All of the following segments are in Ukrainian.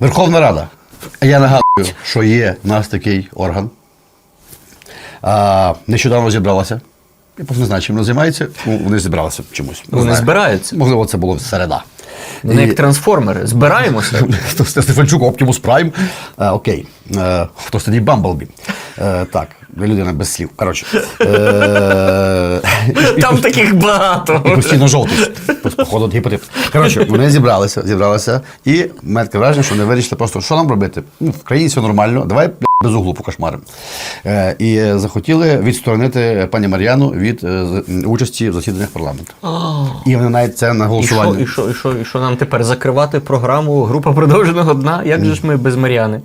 Верховна Рада. Я нагадую, що є в нас такий орган. А, нещодавно зібралася. Я просто не знаю, чим вони займається. Ну, вони зібралися чомусь. Не Вони знаю. збираються. Можливо, це було середа. Вони як трансформери. Збираємося. Стефанчук, Оптимус Прайм. Е, окей. Е, хтось тоді Бамблбі. Е, так, людина без слів. Коротше. Е, Там таких і багато. постійно жовтий. Походу, гіпотип. Коротше, вони зібралися, зібралися, і мене таке враження, що вони вирішили просто, що нам робити? Ну, в країні все нормально, давай без углу покошмаримо. Е, і е, захотіли відсторонити пані Мар'яну від е, участі в засіданнях парламенту. І вони навіть це на І голосування. і, що, і, що, і що нам тепер закривати програму група продовженого дна? Як же ж ми без Мар'яни?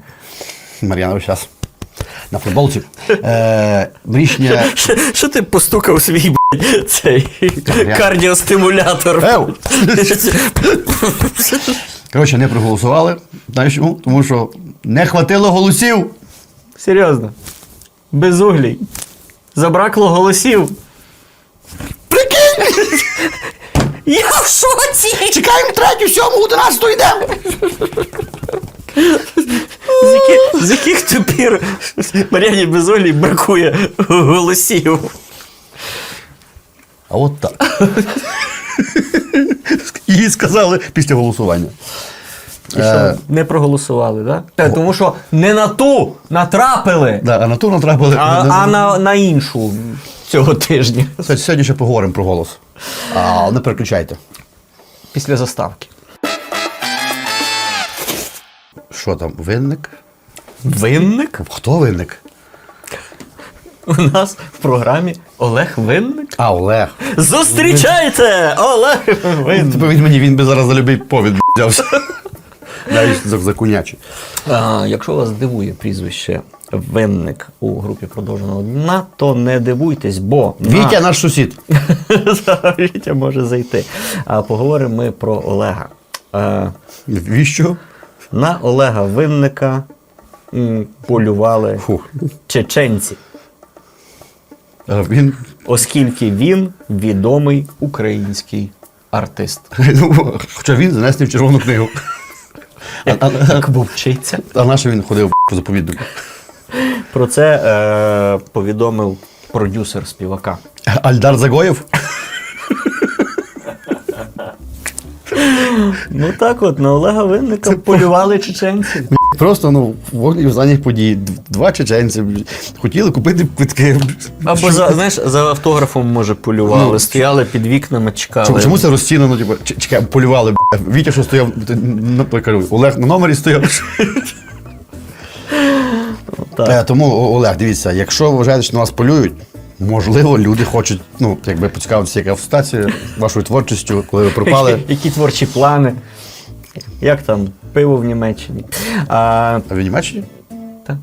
Мар'яна весь час. На футболці. Е, рішення. Що, що ти постукав свій блядь, цей кардіостимулятор? Коротше, не проголосували. Знаєш чому? Тому що не хватило голосів. Серйозно. Без углій. Забракло голосів. Прикинь! Я в шоці! Чекаємо третю, сьому, одинадцяту йдемо. З яких, з яких тепер Мар'яні Безолі бракує голосів? А от так. Їй сказали після голосування. І що, не проголосували, так? Да? Тому що не на ту натрапили, Да, а на ту натрапили. а, а на, на іншу цього тижня. Кстати, Сьогодні ще поговоримо про голос. А, не переключайте. Після заставки. Що там, винник? Винник? Хто винник? У нас в програмі Олег Винник. А, Олег. Зустрічайте! Олег Винник. Типу він мені він би зараз за любий повід взявся. Навіть за, за кунячі. А, якщо вас дивує прізвище Винник у групі продовженого дна, то не дивуйтесь, бо на- Вітя наш сусід. Вітя може зайти. А поговоримо ми про Олега. Е, Віщо? На Олега Винника м, полювали Фух. чеченці, А Він оскільки він відомий український артист. ну, хоча він занесений в червону книгу. А, а, вчиться. а на що він ходив б**, по заповіднику? Про це е, повідомив продюсер співака. Альдар Загоєв? Ну так от, на Олега Винника полювали чеченці. Просто ну, вогні останніх подій. Два чеченці хотіли купити квитки. Або за, знаєш, за автографом, може, полювали, Ну, стояли під вікнами, чекали. Чому, чому це розцінено? Типу, чекай, полювали. Вітя, що стояв, ну, кажу, Олег на номері стояв. Так. Е, Тому, Олег, дивіться, якщо ви вважаєте, що на вас полюють, можливо, люди хочуть, ну, якби поцікавитися, яка ситуація вашою творчістю, коли ви пропали. Які, творчі плани? Як там пиво в Німеччині? А, А ви в Німеччині? та,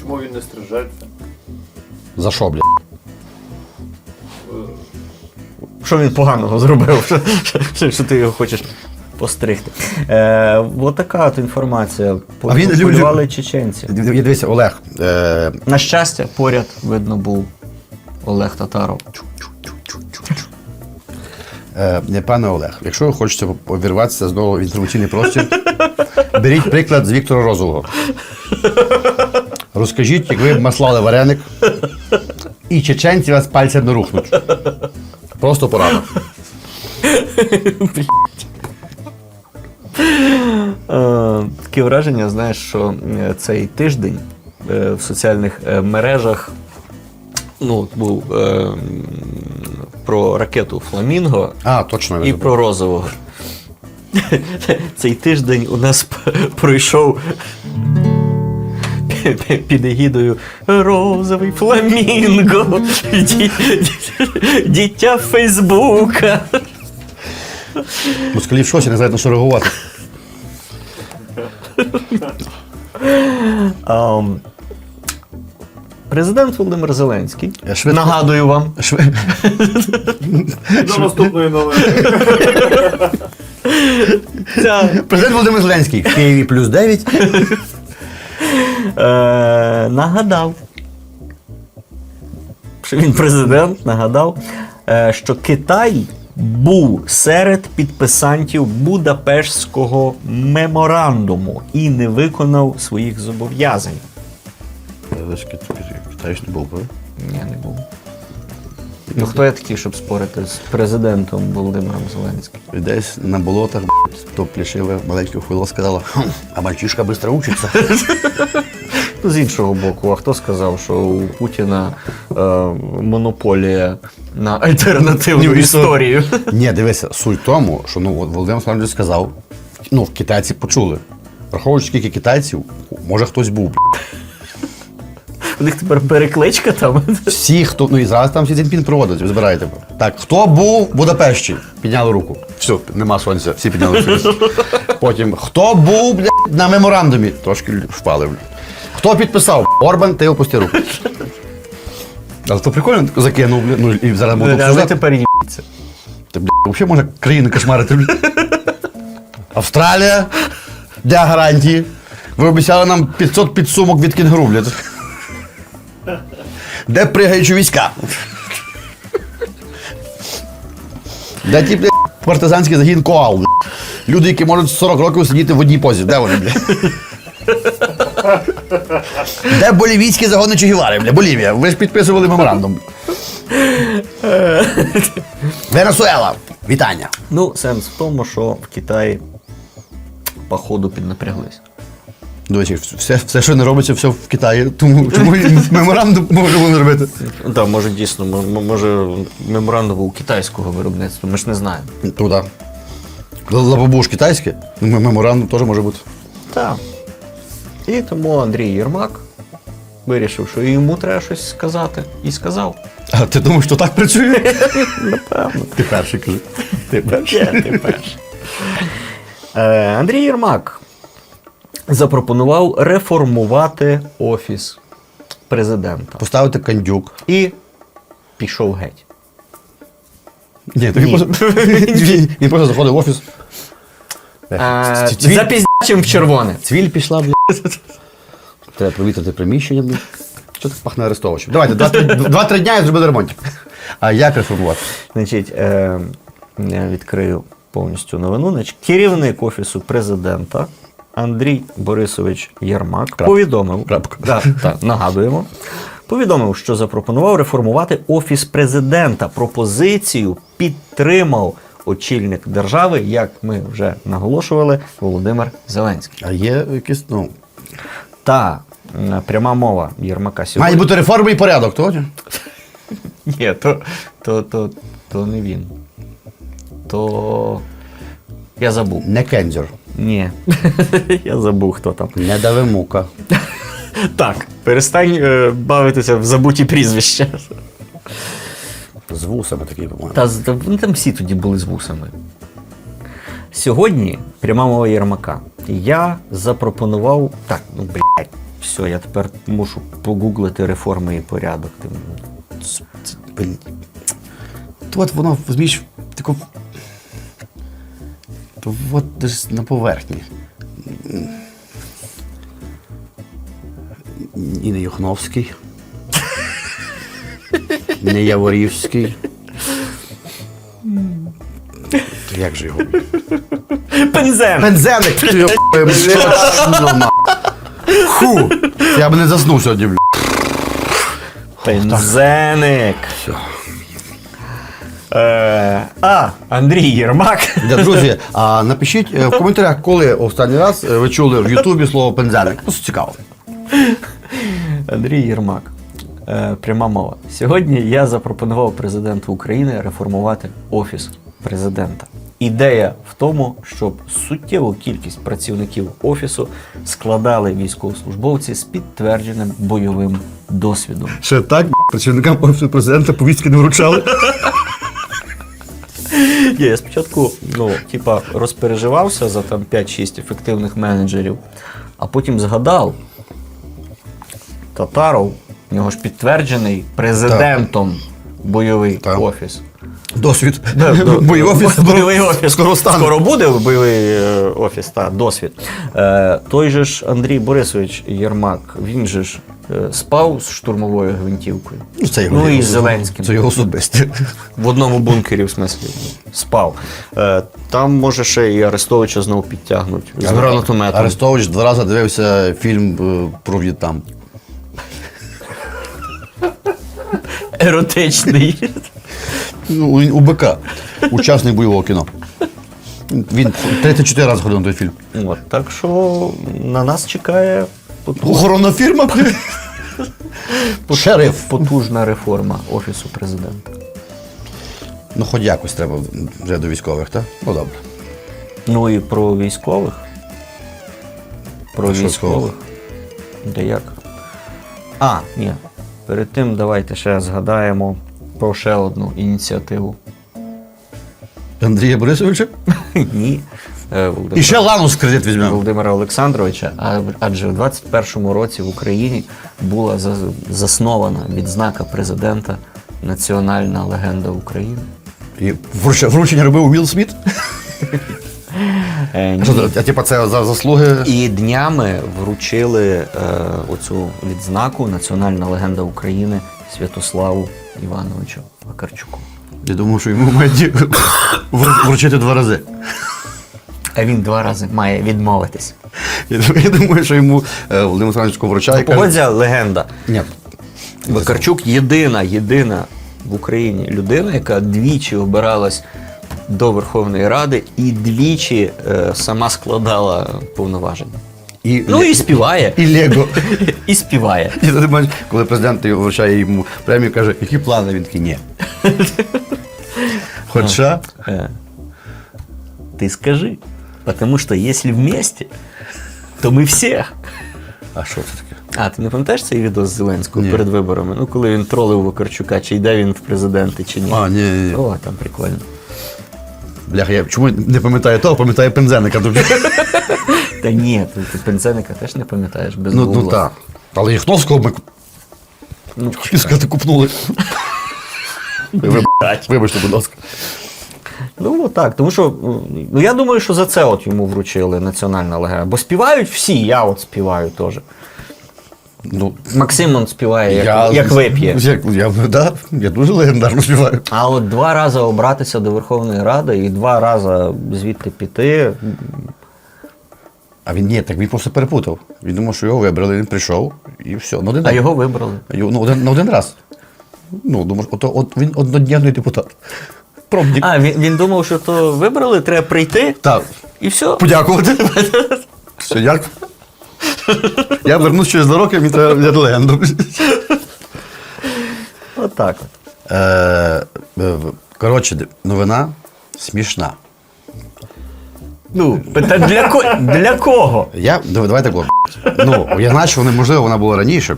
Чому він не стрижеться? За що, бля? що він поганого зробив? Що, що, що ти його хочеш постригти? Е, от така от інформація. А він Полювали чеченці. Д- д- Дивіться, Олег, е, На щастя, поряд видно був Олег Татаров. Е, Пане Олег, якщо ви хочете обірватися знову в інформаційний простір, беріть приклад з Віктора Розового. Розкажіть, як ви маслали вареник, і чеченці вас пальцем не рухнуть. Просто порада. Е, таке враження, знаєш, що е, цей тиждень е, в соціальних мережах ну, був е, про ракету Фламінго А, точно. і про розового. Цей тиждень у нас пройшов пі- пі- під егідою розовий фламінго, ді- ді- Фейсбука. Москалі в шоці, не знають на що реагувати. Ам, Президент Володимир Зеленський. Я швидко- Нагадую вам, Шве- До наступної новини. ця, Президент Володимир Зеленський. В Києві плюс 9. е, нагадав, що він президент, нагадав, е, що Китай був серед підписантів Будапештського меморандуму і не виконав своїх зобов'язань. Ви ж Китай не був, правда? Ні, не був. Ну хто я такий, щоб спорити з президентом Володимиром Зеленським? Десь на болотах то плішиве маленьке хуйло сказала, а мальчишка швидко учиться. З іншого боку, а хто сказав, що у Путіна е, монополія на альтернативну Ні, історію? Ні, дивися, суть в тому, що ну, Володимир Олександрович сказав, ну, китайці почули. Враховуючи, скільки китайців, може хтось був. У них тепер перекличка там. Всі, хто, ну і зараз там всі Цзіньпін проводить, ви збираєте. Так, хто був в Будапешті? Підняли руку. Все, нема сонця, всі підняли руку. Потім, хто був бля, на меморандумі? Трошки впали. Бля. Хто підписав? Орбан, ти опусти руку. Але то прикольно закинув. Ну і зараз буду А ви обсуждати. тепер їбіться. Бля, взагалі можна країни кошмарити. Бля. Австралія для гарантії. Ви обіцяли нам 500 підсумок від кінгуру, бля. Де пригаючі війська? Де ті, бля, партизанський загін коал, бля? Люди, які можуть 40 років сидіти в одній позі. Де вони, бля? Де болівійські загони Че бля? Болівія. Ви ж підписували меморандум. Венесуела. Вітання. Ну, сенс в тому, що в Китаї походу піднапряглись. До речі, все, все, що не робиться, все в Китаї. Тому чому і меморандум можемо не робити? Так, може дійсно, м- м- може меморандум у китайського виробництва, ми ж не знаємо. Туди. Лабабу ж китайське, меморандум теж може бути. Так. І тому Андрій Єрмак вирішив, що йому треба щось сказати. І сказав. А ти думаєш, що так працює? Напевно. Ти перший кажи. Ти перший. Ще ти перший. Е, Андрій Єрмак запропонував реформувати офіс президента. Поставити кандюк. І пішов геть. Ні, то він Ні. просто, він, він просто заходив в офіс. Е, Цвіль, Запіздячим в червоне. цвіль пішла, блядь. Треба провітрити приміщення, блядь. Що так пахне арестовувачем? Давайте, два-три два-три дня і зробили ремонт. А як реформувати? Значить, е, я відкрию повністю новину. Значить, керівник офісу президента Андрій Борисович Єрмак Крапка. повідомив, Крапка. Да, так, нагадуємо, повідомив, що запропонував реформувати офіс президента. Пропозицію підтримав очільник держави, як ми вже наголошували, Володимир Зеленський. А є якийсь, ну. Та пряма мова Єрмака Має бути реформи і порядок, то? ні? То, то, то, то не він. То я забув. Не кензер. Ні. Я забув, хто там. Не дави мука. Так, перестань е, бавитися в забуті прізвища. З вусами такий, по-моєму. Та з- вони там всі тоді були з вусами. Сьогодні пряма мова Єрмака. Я запропонував. Так, ну блядь, все, я тепер мушу погуглити реформи і порядок. Ти- Ц- ц- блін. То от воно, розумієш, тако. То от десь на поверхні. І не Юхновський. Не Яворівський. Як же його? Пензен! На. Ху! Я б не заснув сьогодні, блін. Пензеник! Е, а, Андрій Єрмак. Да, друзі, а напишіть е, в коментарях, коли останній раз е, ви чули в Ютубі слово пензеник. Просто цікаво. Андрій Єрмак. Е, пряма мова. Сьогодні я запропонував президенту України реформувати офіс президента. Ідея в тому, щоб суттєву кількість працівників офісу складали військовослужбовці з підтвердженим бойовим досвідом. Ще так, працівникам офісу президента повістки не вручали. Ні, я спочатку ну, типа, розпереживався за там 5-6 ефективних менеджерів, а потім згадав, Татаров, в нього ж підтверджений президентом бойовий Так. офіс. Досвід. Бойовий офіс. бойовий офіс. Скоро стане. Скоро буде бойовий е, офіс, та, досвід. Е, той же ж Андрій Борисович Єрмак, він же ж е, спав з штурмовою гвинтівкою. Ну, це його, Ну, і з Зеленським. Це його особисте. В одному бункері, в смислі, спав. Е, Там може ще і Арестовича знову підтягнуть з гранатометом. Арестович два рази дивився фільм е, про В'єтнам. Еротичний. Ну, у, у БК. Учасник бойового кіно. Він 34 рази ходив на той фільм. От, так що на нас чекає поту- Охоронна фірма. Шериф. потужна реформа Офісу президента. Ну, хоч якось треба вже до військових, так? Ну добре. Ну і про військових. Про що військових. Де як? А, ні. Перед тим давайте ще згадаємо про ще одну ініціативу. Андрія Борисовича. Ні. Е, Володимира- І ще Ланус кредит візьмемо. Володимира Олександровича, адже в 21-му році в Україні була заснована відзнака президента Національна легенда України. І вручення робив Уілл Сміт. Е, А типа це за заслуги. І днями вручили е, оцю відзнаку Національна легенда України Святославу Івановичу Вакарчуку. Я думав, що йому мають вручити два рази. А він два рази має відмовитись. Я думаю- що йому е, Володимир Олександрович вручає. каже, Погодься, легенда. Ні. Вакарчук єдина, єдина в Україні людина, яка двічі обиралась до Верховної Ради і двічі е, сама складала повноваження. І, Ну і співає. і Лего. І співає. І ти бачиш, коли президент вручає йому премію, каже, які плани? Він такий, ні. Хоча, Э, Ты скажи, потому что если вместе, то ми всі. а що це таке? А, ти не пам'ятаєш цей відео з Зеленського Ні. перед виборами? Ну, коли він тролив Вакарчука, чи йде він в президенти, чи ні. А, ні, ні. О, там прикольно. Бляха, я чому не пам'ятаю того, пам'ятаю Пензеника. Та ні, ти, Пензеника теж не пам'ятаєш без Ну, Гугла. ну так. Але Яхновського ми Ну, хотів сказати, купнули. Вибач- Вибачте, будь ласка. Ну, так, тому що ну, я думаю, що за це от йому вручили національна легенда. Бо співають всі, я от співаю теж. Ну, Максим он співає, як, як вип'є. Як, я, да, я дуже легендарно співаю. А от два рази обратися до Верховної Ради і два рази звідти піти. А він ні, так він просто перепутав. Він думав, що його вибрали, він прийшов і все. На один, А його вибрали. Його- ну, один, на один раз. Ну, думаєш, от, от він однодневний депутат. Пробник. А, він, він думав, що то вибрали, треба прийти Так, і все. подякувати. Все, дякую. Я вернусь через два роки, мені треба взяти легенду. Отак от. Е, е, коротше, новина смішна. Ну, пита для, ко... для кого? Я, дав- давай так. Ну, я знаю, що вони, можливо, вона була раніше.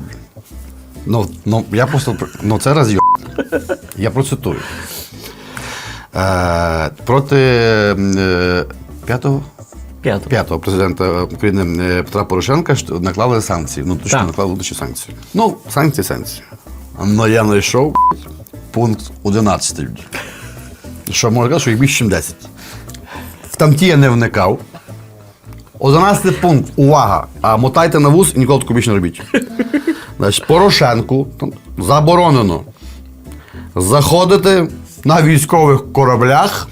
Ну, ну я просто. Ну, це розйом. Я процитую. Е, проти е, п'ятого, П'ятого. п'ятого президента України е, Петра Порошенка наклали санкції. Ну, точно Так. наклали внутрішні санкції. Ну, санкції, санкції. Ну, я знайшов пункт 11. Що можна сказати, що їх більше, ніж 10. В тамті я не вникав. 11 пункт. Увага! А мотайте на вуз і ніколи таку більше не робіть. Значить, Порошенку там, заборонено заходити на військових кораблях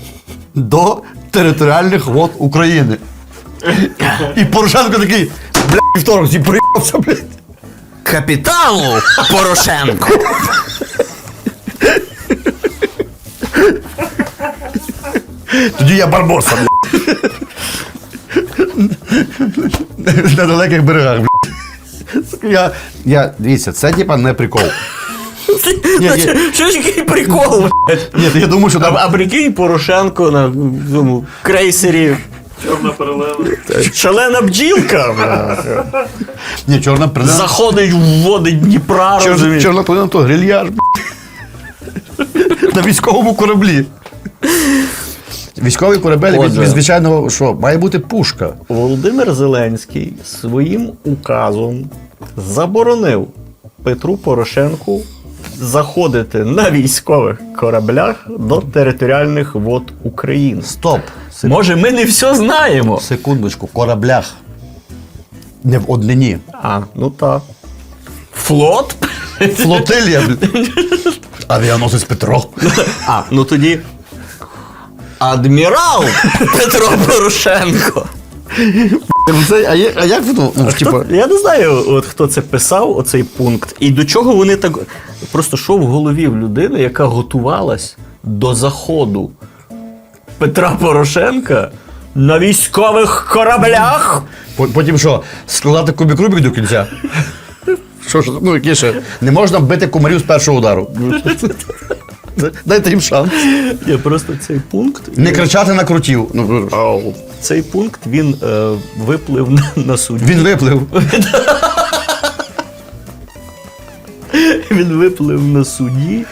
до територіальних вод України. І Порошенко такий, бля, вівторок, всі приїхався, блядь. Капітану Порошенко. Тоді я барбоса, блядь. На далеких берегах, блядь. Я, я, дивіться, це типа не прикол. Ні, ні. Що ж який прикол? блядь? Ні, я думаю, що А, там а прикинь Порошенко на цьому крейсері. Чорна перелена. Шалена бджілка. Ні, чорна прилина. Заходить в води Дніпра. Чор, розумієш? чорна прилина то грильяж. На військовому кораблі. Військовий корабель від, Отже. від звичайного, що має бути пушка. Володимир Зеленський своїм указом заборонив Петру Порошенку заходити на військових кораблях до територіальних вод України. Стоп. Може, ми не все знаємо. Секундочку, кораблях. Не в однині. А, ну так. Флот? Флотилія, блін. Авіаносець Петро. А, ну тоді. Адмірал Петро Порошенко. Це, а, є- а як ви? Ну, типа, я не знаю, от хто це писав, оцей пункт, і до чого вони так. Просто що в голові в людини, яка готувалась до заходу Петра Порошенка на військових кораблях. потім що, складати кубик Рубік до кінця? Що ж, ну які ще? Не можна бити кумарів з першого удару. Дайте їм шанс. Ні, просто цей пункт. Не кричати на крутів. Ну, Цей пункт він е, виплив на, на суді. він виплив. Він виплив на суді.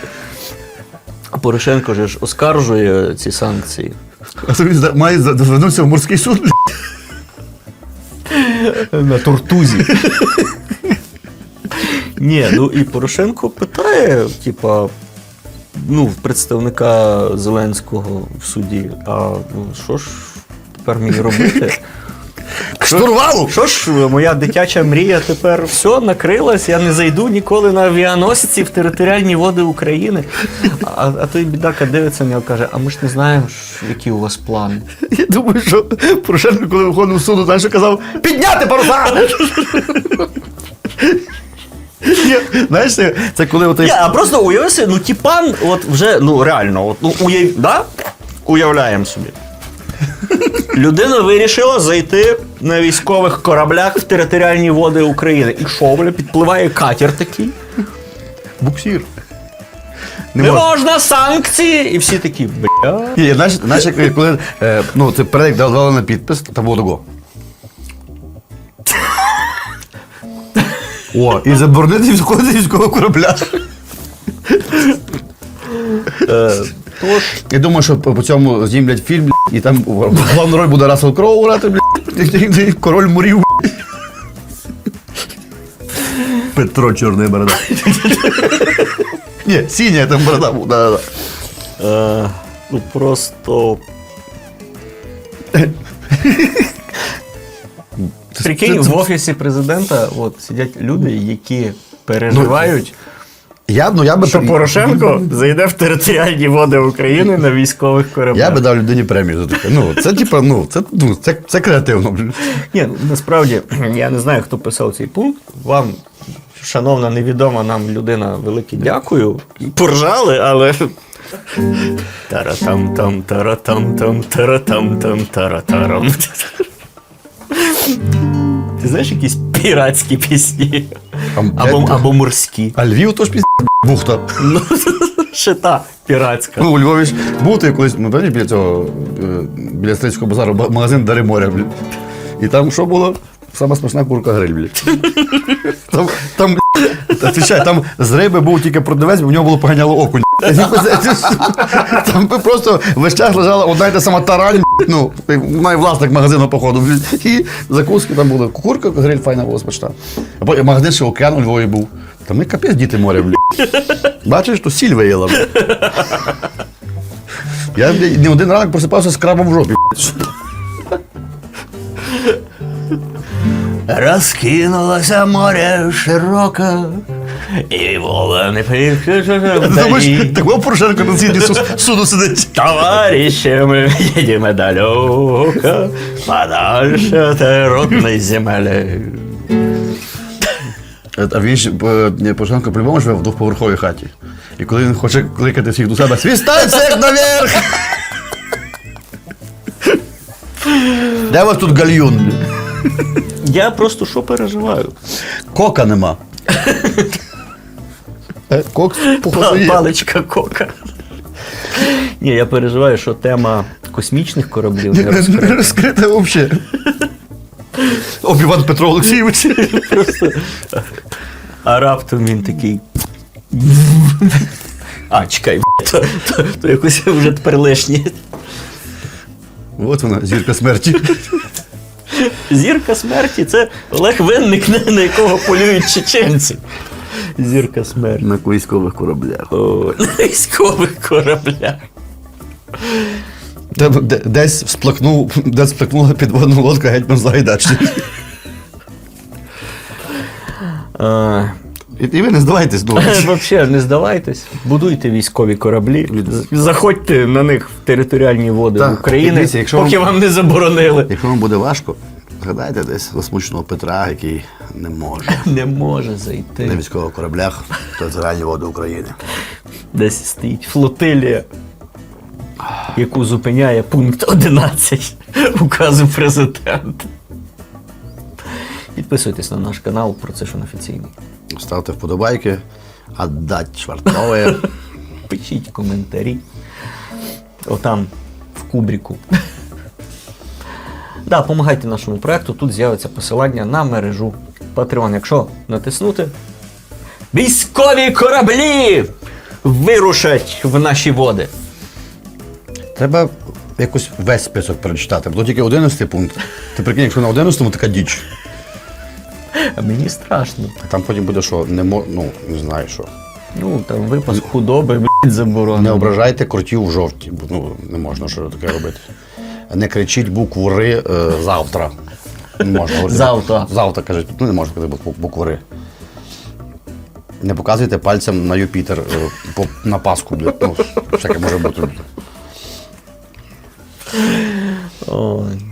Порошенко же ж оскаржує ці санкції. А то він зда- має за- звернутися в морський суд. На тортузі. Ні, ну і Порошенко питає, типа, ну, представника Зеленського в суді, а ну, що ж тепер мені робити? Штурвалу! Що ж, моя дитяча мрія тепер все накрилась, я не зайду ніколи на авіаносці в територіальні води України. А, а той бідака дивиться на нього каже: а ми ж не знаємо, які у вас плани. Я думаю, що Порошенко, коли виходив з суду, знаєш, що казав підняти паруса! Знаєш, це, коли отей... Ні, а просто уяви собі, ну тіпан, от вже, ну реально, от, ну уяв, да? уявляємо собі. Людина вирішила зайти на військових кораблях в територіальні води України. І що, бля, підпливає катер такий. буксір. Не, Не можна. можна санкції! І всі такі, бля. Ні, знаєш, знаєш, як коли е, ну, це перелік дав- дали на підпис, там було того. О, і заборонити військового військового корабля. Е, тож, Я думаю, що по по цьому знімлять фільм, блядь, і там головну роль буде Рассел Кроу грати, блядь, король мурів. блядь. Петро Чорний борода. Ні, синя там борода була. Да, да, да. е, ну просто. Прикинь, в офісі президента от, сидять люди, які переживають. Я, ну, я би Що Порошенко зайде в територіальні води України на військових кораблях. Я би дав людині премію за таке. Ну, це типа, ну, це, ну, це, це креативно. Ні, ну, насправді я не знаю, хто писав цей пункт. Вам, шановна, невідома нам людина, велике дякую. Поржали, але. Таратам там таратам там таратам там таратарам. Ти знаєш якісь піратські пісні? Або, або морські. А Львів то ж пізд бухта. Ну, ще та піратська. Ну, у Львові ж був ти колись, ми пам'ятаєш, біля цього, е, біля Стрийського базару, ба- магазин Дари моря, блін. І там що було? Сама смачна курка гриль, блядь. Там, там, блядь, отвечай, там з риби був тільки продавець, бо в нього було поганяло окунь. Там би просто весь час лежала одна й та сама тарань, ну, і власник магазину, походу. І закуски там були. Курка, гриль файна була смачна. А магазин ще океан у Львові був. Там ми капець діти моря, блядь. Бачиш, то сіль виїла. Я не один ранок просипався з крабом в жопі. Розкинулося море широке, і вола не Ти думаєш, такого Порошенко на сіді суду сидить. Товарищи, мы едем далеко, подальше от родной земли. А він ж е, Порошенко по-любому живе в двохповерховій хаті. І коли він хоче кликати всіх до себе, свістай всіх наверх! Де у вас тут гальюн? Я просто що переживаю? Кока нема. Е, Кок, походу. Паличка кока. Ні, я переживаю, що тема космічних кораблів не Не розкрита. розкрита взагалі. Обіван Петро Олексійович. А раптом він такий. А, чекай, то, то, то якось вже тепер лишнє. От вона, зірка смерті. Зірка смерті це Олег Винник, на якого полюють чеченці. Зірка смерті. На військових кораблях. О, на військових кораблях. Де- де- Десь всплакнув, десь всплакнула підводна лодка гетьман Загайдачний. А, І, і ви не здавайтесь. Ну, Взагалі, не здавайтесь, будуйте військові кораблі, заходьте на них в територіальні води Так, України, дивіться, якщо поки вам- вам не заборонили. якщо вам буде важко, згадайте десь засмученого Петра, який не може Не може на військових кораблях в територіальні води України. Десь стоїть флотилія, яку зупиняє пункт 11 указу президента. Підписуйтесь на наш канал, про це процешин офіційний. Ставте вподобайки, отдать чвартове. Пишіть коментарі. Отам, в кубріку. Да, допомагайте нашому проекту. Тут з'явиться посилання на мережу Patreon. Якщо натиснути, військові кораблі вирушать в наші води. Треба якось весь список перечитати, бо тільки 11 пункт. Ти прикинь, якщо на 11-му така діч. А мені страшно. Там потім буде, що не мо... ну, не знаю що. Ну, там випас худоби, блядь, заборонено. Не ображайте кротів в жовті, бо ну, не можна що таке робити. Не кричіть букву Ри е, завтра. Не можна говорити. Завтра. Завтра кажуть, ну не можна казати букву- Ри. Не показуйте пальцем на Юпітер е, по, на Пасху. блядь. Ну, всяке може бути. Ой.